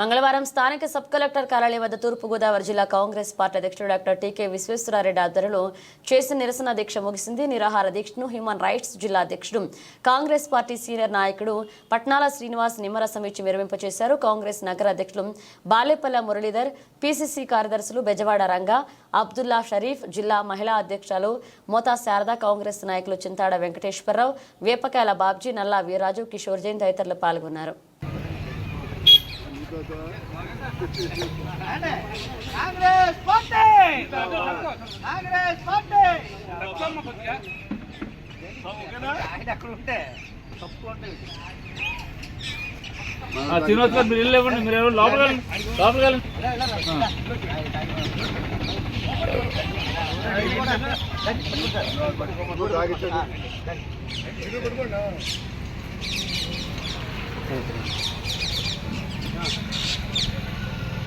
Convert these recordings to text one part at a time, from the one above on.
మంగళవారం స్థానిక sub collector కార్యాలయం వద్ద తూర్పుగోదావరి జిల్లా కాంగ్రెస్ పార్టీ అధ్యక్షుడు డాక్టర్ టీకే విశ్వేశ్వరారెడ్డి ఆధ్వర్యంలో చేసిన నిరసన దీక్ష ముగిసింది. నిరాహార దీక్షను హ్యూమన్ రైట్స్ జిల్లా అధ్యక్షుడు కాంగ్రెస్ పార్టీ సీనియర్ నాయకుడు పట్నాల శ్రీనివాస్ నిమ్మరసం ఇచ్చి విరమింపచేశారు కాంగ్రెస్ నగర అధ్యక్షులు బాలేపల్ల మురళీధర్ పిసిసి కార్యదర్శులు బెజవాడ రంగా అబ్దుల్లా షరీఫ్ జిల్లా మహిళా అధ్యక్షులు మోతా శారద కాంగ్రెస్ నాయకులు చింతాడ వెంకటేశ్వరరావు వేపకాయల బాబ్జీ నల్లా వీరాజు కిషోర్ జైన్ తదితరులు పాల్గొన్నారు. కాంగ్రెస్ పార్టీ కాంగ్రెస్ పార్టీ శ్రీనివాస్ గారు మీరు వెళ్ళలేవండి మీరు ఎవరు లోపలికి వెళ్ళండి. లోపలికి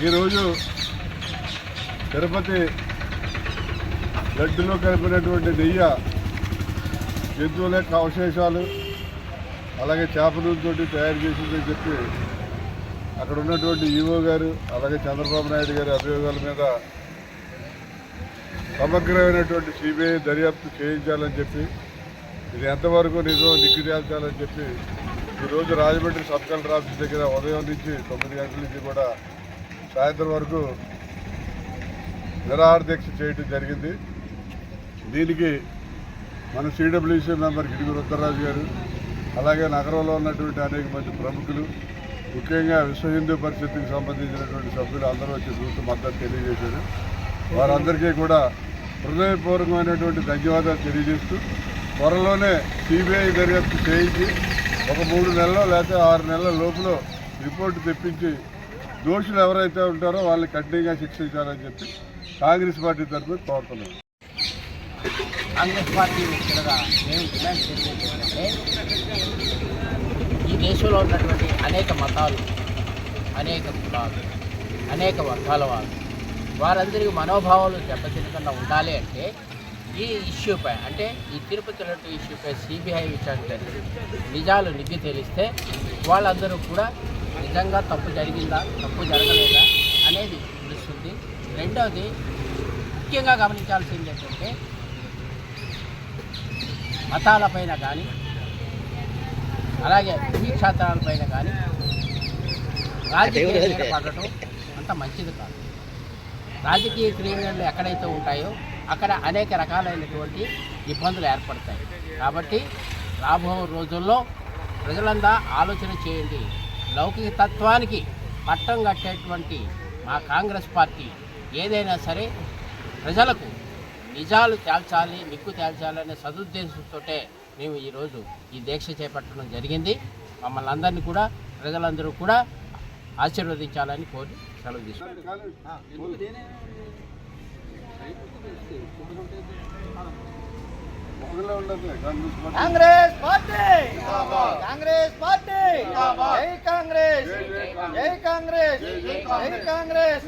ఈరోజు తిరుపతి లడ్డులో కలిపినటువంటి నెయ్యి జంతువుల యొక్క అవశేషాలు అలాగే చేప నూనెతోటి తయారు చేసిందని చెప్పి అక్కడ ఉన్నటువంటి ఈవో గారు అలాగే చంద్రబాబు నాయుడు గారి అభియోగాల మీద సమగ్రమైనటువంటి సిబిఐ దర్యాప్తు చేయించాలని చెప్పి ఇది ఎంతవరకు నిజం దిక్కు చెప్పి ఈరోజు రాజమండ్రి సబ్ కలెక్టర్ ఆఫీస్ దగ్గర ఉదయం నుంచి తొమ్మిది గంటల నుంచి కూడా సాయంత్రం వరకు నిరాహార దీక్ష చేయడం జరిగింది. దీనికి మన సిడబ్ల్యూసీ మెంబర్ గిడుగు రుద్రరాజు గారు అలాగే నగరంలో ఉన్నటువంటి అనేక మంది ప్రముఖులు ముఖ్యంగా విశ్వ హిందూ పరిషత్కి సంబంధించినటువంటి సభ్యులు అందరూ వచ్చి చూస్తూ మద్దతు తెలియజేశారు. వారందరికీ కూడా హృదయపూర్వకమైనటువంటి ధన్యవాదాలు తెలియజేస్తూ త్వరలోనే సిబిఐ దర్యాప్తు చేయించి ఒక మూడు నెలలు లేకపోతే ఆరు నెలల లోపల రిపోర్ట్ తెప్పించి దోషులు ఎవరైతే ఉంటారో వాళ్ళని కఠినంగా శిక్షించాలని చెప్పి కాంగ్రెస్ పార్టీ తరఫున కోరుతున్నాం. కాంగ్రెస్ పార్టీ ముఖ్యంగా మేము డిమాండ్ చేసేది ఈ దేశంలో ఉన్నటువంటి అనేక మతాలు అనేక కులాలు అనేక వర్గాల వారు వారందరికీ మనోభావాలు దెబ్బతినకుండా ఉండాలి అంటే ఈ ఇష్యూపై అంటే ఈ తిరుపతి లడ్డు ఇష్యూపై సిబిఐ విచారణ జరిగింది నిజాలు నిగ్గి తెలిస్తే వాళ్ళందరూ కూడా నిజంగా తప్పు జరిగిందా తప్పు జరగలేదా అనేది తెలుస్తుంది. రెండవది ముఖ్యంగా గమనించాల్సింది ఏంటంటే మతాలపైన కానీ అలాగే భూమిక్షేత్రాలపైన కానీ రాజకీయ పడటం అంత మంచిది కాదు. రాజకీయ క్రీడలు ఎక్కడైతే ఉంటాయో అక్కడ అనేక రకాలైనటువంటి ఇబ్బందులు ఏర్పడతాయి. కాబట్టి రాబో రోజుల్లో ప్రజలంతా ఆలోచన చేయండి. లౌకిక తత్వానికి పట్టం కట్టేటువంటి మా కాంగ్రెస్ పార్టీ ఏదైనా సరే ప్రజలకు నిజాలు తేల్చాలి నిక్కు తేల్చాలనే సదుద్దేశంతో మేము ఈరోజు ఈ దీక్ష చేపట్టడం జరిగింది. మమ్మల్ని అందరినీ కూడా ప్రజలందరూ కూడా ఆశీర్వదించాలని కోరి సెలవు తీసుకుంటాం ఒకళ్ళే ఉండదులే, Congress party. Congress party! Congress party! Jai Congress! Jai Congress! జై కాంగ్రెస్!